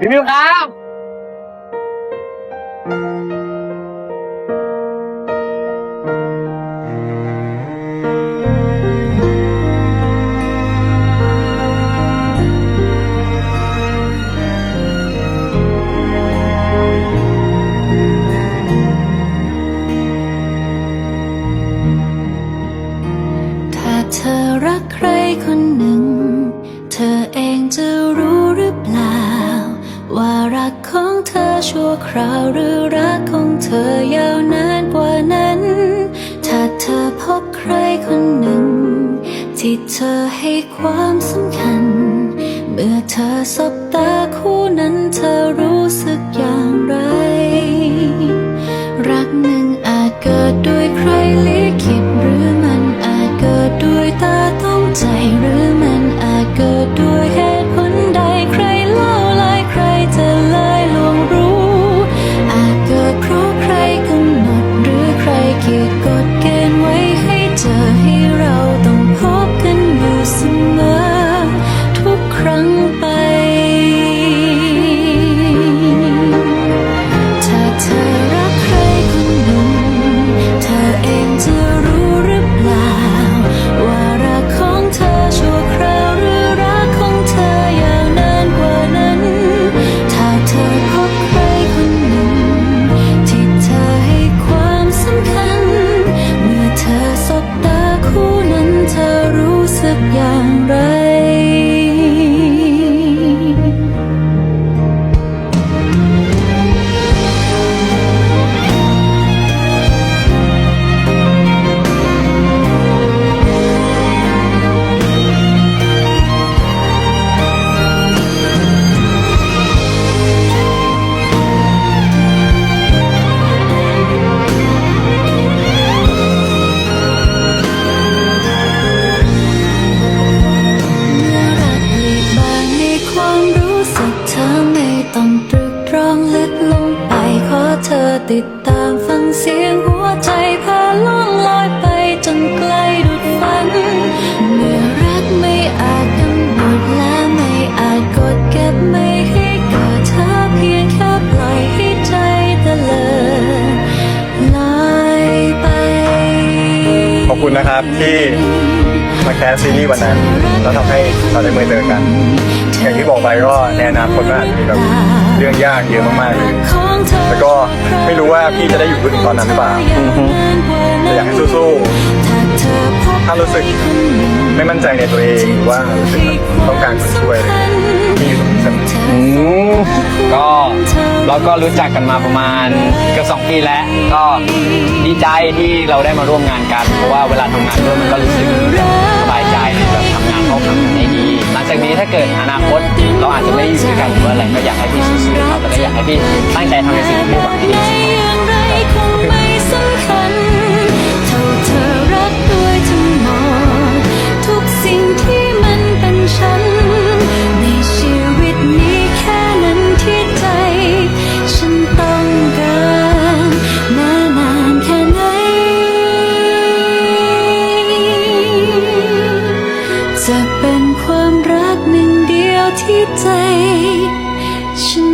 พี่มิวครับเธอรักใครคนหนึ่ง ชั่วคราวหรือรักของเธอยาวนานกว่านั้น ถ้าเธอพบใครคนหนึ่ง ที่เธอให้ความสำคัญ เมื่อเธอสบตาคู่นั้นเธอรู้สึกอย่างไร คุณนะครับที่มาแคสซีรีส์วันนั้น แล้วทำให้เราได้มาเจอกัน อย่างที่บอกไปก็ในอนาคตมันอาจจะมีแบบเรื่องยากเยอะมากๆเลยแล้วก็ไม่รู้ว่าพี่จะได้อยู่ถึงตอนนั้นหรือเปล่าแต่อยากให้สู้ๆถ้ารู้สึกไม่มั่นใจในตัวเองหรือว่ารู้สึกต้องการคนช่วยอะไรอย่างเงี้ย อืมก็เราก็รู้จักกันมาประมาณเกือบสองปีแล้ว ก็ดีใจที่เราได้มาร่วมงานกัน เพราะว่าเวลาทำงานด้วยมันก็รู้สึกสบายใจแบบทำงานเขาทำกันได้ดีหลังจากนี้ถ้าเกิดอนาคตเราอาจจะไม่ได้อยู่ด้วยกันหรือว่าอะไรก็อยากให้พี่สู้ๆครับแล้วก็อยากให้พี่ตั้งใจทำในสิ่งที่พี่หวังดี เป็นความรักหนึ่งเดียวที่ใจ ฉัน